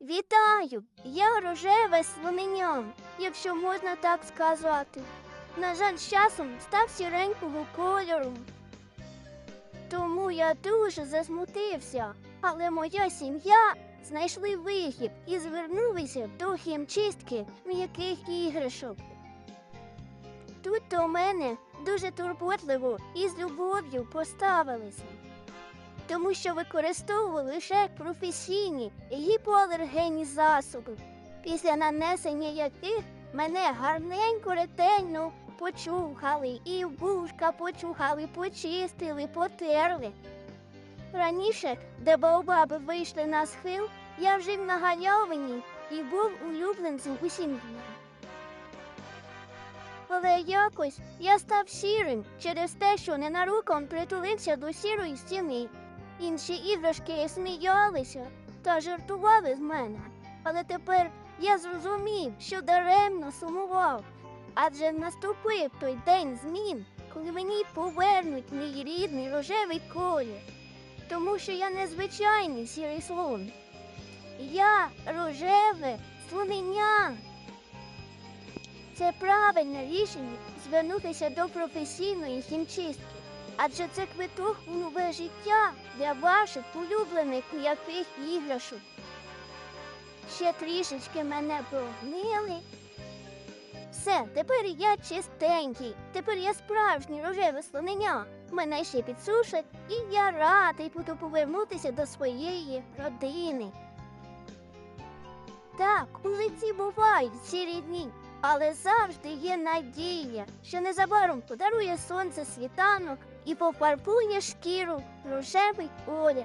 Вітаю! Я рожеве слонення, якщо можна так сказати. На жаль, з часом став сіренького кольору. Тому я дуже засмутився, але моя сім'я знайшли вихід і звернулися до хімчистки м'яких іграшок. Тут до мене дуже турботливо і з любов'ю поставилися тому що використовували лише професійні гіпоалергенні засоби, після нанесення яких мене гарненько ретельно почухали, і вушка почухали, почистили, потерли. Раніше, де баобаби вийшли на схил, я жив на галявині і був улюбленцем у сім'ї. Але якось я став сірим через те, що ненароком притулився до сірої стіни. Інші іграшки сміялися та жартували з мене. Але тепер я зрозумів, що даремно сумував. Адже наступив той день змін, коли мені повернуть мій рідний рожевий колір. Тому що я не звичайний сірий слон. Я рожеве слонення. Це правильне рішення звернутися до професійної хімчистки. Адже це квиток у нове життя для ваших улюблених м'яких іграшок. Ще трішечки мене прогнили. Все, тепер я чистенький, тепер я справжній рожеве слонення. Мене ще підсушать, і я радий буду повернутися до своєї родини. Так, у лиці бувають сірі дні, але завжди є надія, що незабаром подарує сонце світанок і пофарбує шкіру рожевий колір.